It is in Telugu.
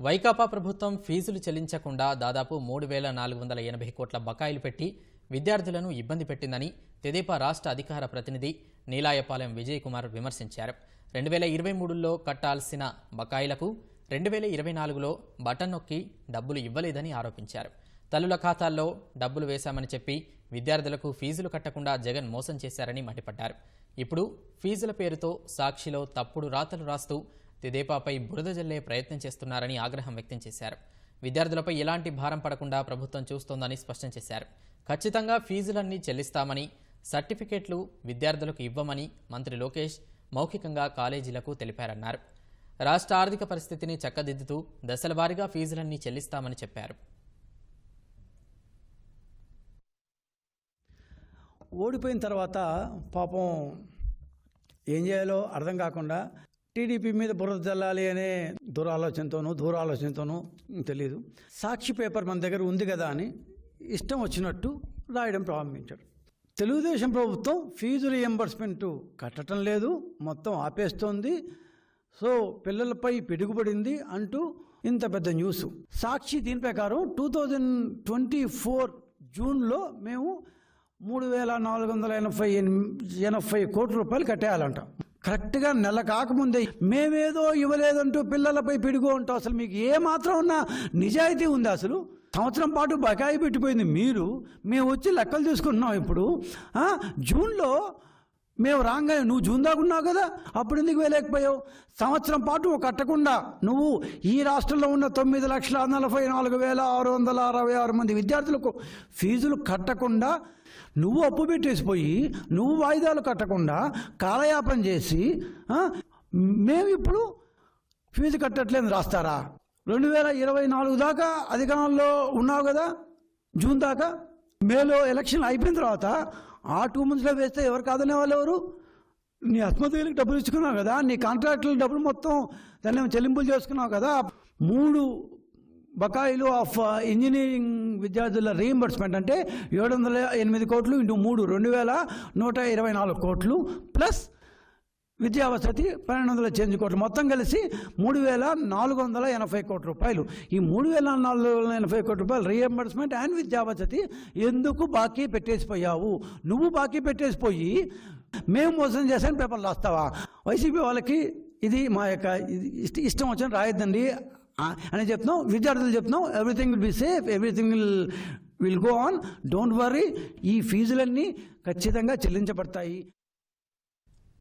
వైకాపా ప్రభుత్వం ఫీజులు చెల్లించకుండా దాదాపు మూడు వేల నాలుగు వందల ఎనభై కోట్ల బకాయిలు పెట్టి విద్యార్థులను ఇబ్బంది పెట్టిందని తెదేపా రాష్ట్ర అధికార ప్రతినిధి నీలాయపాలెం విజయ్ కుమార్ విమర్శించారు. రెండు వేల ఇరవై మూడులో కట్టాల్సిన బకాయిలకు రెండు వేల ఇరవై నాలుగులో బటన్ నొక్కి డబ్బులు ఇవ్వలేదని ఆరోపించారు. తల్లుల ఖాతాల్లో డబ్బులు వేశామని చెప్పి విద్యార్థులకు ఫీజులు కట్టకుండా జగన్ మోసం చేశారని మండిపడ్డారు. ఇప్పుడు ఫీజుల పేరుతో సాక్షిలో తప్పుడు రాతలు రాస్తూ తెదేపాపై బురద జల్లే ప్రయత్నం చేస్తున్నారని ఆగ్రహం వ్యక్తం చేశారు. విద్యార్థులపై ఎలాంటి భారం పడకుండా ప్రభుత్వం చూస్తోందని స్పష్టం చేశారు. ఖచ్చితంగా ఫీజులన్నీ చెల్లిస్తామని సర్టిఫికేట్లు విద్యార్థులకు ఇవ్వమని మంత్రి లోకేష్ మౌఖికంగా కాలేజీలకు తెలిపారన్నారు. రాష్ట్ర ఆర్థిక పరిస్థితిని చక్కదిద్దుతూ దశలవారీగా ఫీజులన్నీ చెల్లిస్తామని చెప్పారు. ఓడిపోయిన తర్వాత పాపం ఏం చేయాలో అర్థం కాకుండా టీడీపీ మీద బురద చల్లాలి అనే దురాలోచనతోనూ దూరాలోచనతోనూ తెలియదు సాక్షి పేపర్ మన దగ్గర ఉంది కదా అని ఇష్టం వచ్చినట్టు రాయడం ప్రారంభించాడు తెలుగుదేశం ప్రభుత్వం ఫీజు రియంబర్స్మెంట్ కట్టడం లేదు మొత్తం ఆపేస్తోంది. సో పిల్లలపై పిడుగుపడింది అంటూ ఇంత పెద్ద న్యూస్ సాక్షి దీని ప్రకారం టూ థౌజండ్ ట్వంటీ ఫోర్ జూన్లో మేము మూడు వేల నాలుగు వందల ఎనభై ఎనభై కోట్ల రూపాయలు కట్టేయాలంట. కరెక్ట్గా నెల కాకముందే మేమేదో ఇవ్వలేదంటూ పిల్లలపై పిడుగు ఉంటాం అసలు మీకు ఏ మాత్రం ఉన్న నిజాయితీ ఉంది అసలు? సంవత్సరం పాటు బకాయి పెట్టిపోయింది మీరు. మేము వచ్చి లెక్కలు తీసుకుంటున్నాం ఇప్పుడు. జూన్లో మేము రాగానే నువ్వు జూన్ దాకా ఉన్నావు కదా అప్పుడు ఎందుకు వేయలేకపోయావు? సంవత్సరం పాటు కట్టకుండా నువ్వు ఈ రాష్ట్రంలో ఉన్న తొమ్మిది లక్షల నలభై నాలుగు వేల ఆరు వందల అరవై ఆరు మంది విద్యార్థులకు ఫీజులు కట్టకుండా నువ్వు అప్పు పెట్టేసిపోయి నువ్వు వాయిదాలు కట్టకుండా కాలయాపన చేసి మేము ఇప్పుడు ఫీజు కట్టట్లేదు రాస్తారా? రెండు వేల ఇరవై నాలుగు దాకా అధికారంలో ఉన్నావు కదా జూన్ దాకా? మేలో ఎలక్షన్ అయిపోయిన తర్వాత ఆ టూ మంత్స్లో వేస్తే ఎవరు కాదనే వాళ్ళు ఎవరు? నీ ఆత్మహత్యలకు డబ్బులు ఇచ్చుకున్నావు కదా నీ కాంట్రాక్టుల డబ్బులు మొత్తం దాన్ని చెల్లింపులు చేసుకున్నావు కదా మూడు బకాయిలు ఆఫ్ ఇంజనీరింగ్ విద్యార్థుల రీఎంబర్స్మెంట్ అంటే ఏడు వందల ఎనిమిది కోట్లు ఇంటూ మూడు రెండు వేల నూట ఇరవై నాలుగు కోట్లు ప్లస్ విద్యావసతి పన్నెండు వందల చేంజ్ కోట్లు. మొత్తం కలిసి మూడు వేల నాలుగు వందల ఎనభై కోట్ల రూపాయలు. ఈ మూడు వేల నాలుగు వందల ఎనభై కోట్ల రూపాయలు రీఎంబర్స్మెంట్ అండ్ విద్యావసతి ఎందుకు బాకీ పెట్టేసిపోయావు? నువ్వు బాకీ పెట్టేసిపోయి మేము మోసం చేశాను పేపర్లు రాస్తావా? వైసీపీ వాళ్ళకి ఇది మా యొక్క ఇష్ట- ఇష్టం వచ్చిన రాయొద్దండి. అని చెప్తున్నాం విద్యార్థులు చెప్తున్నాం everything will be safe everything will will go on don't worry ఈ ఫీజులన్నీ ఖచ్చితంగా చెల్లించబడతాయి.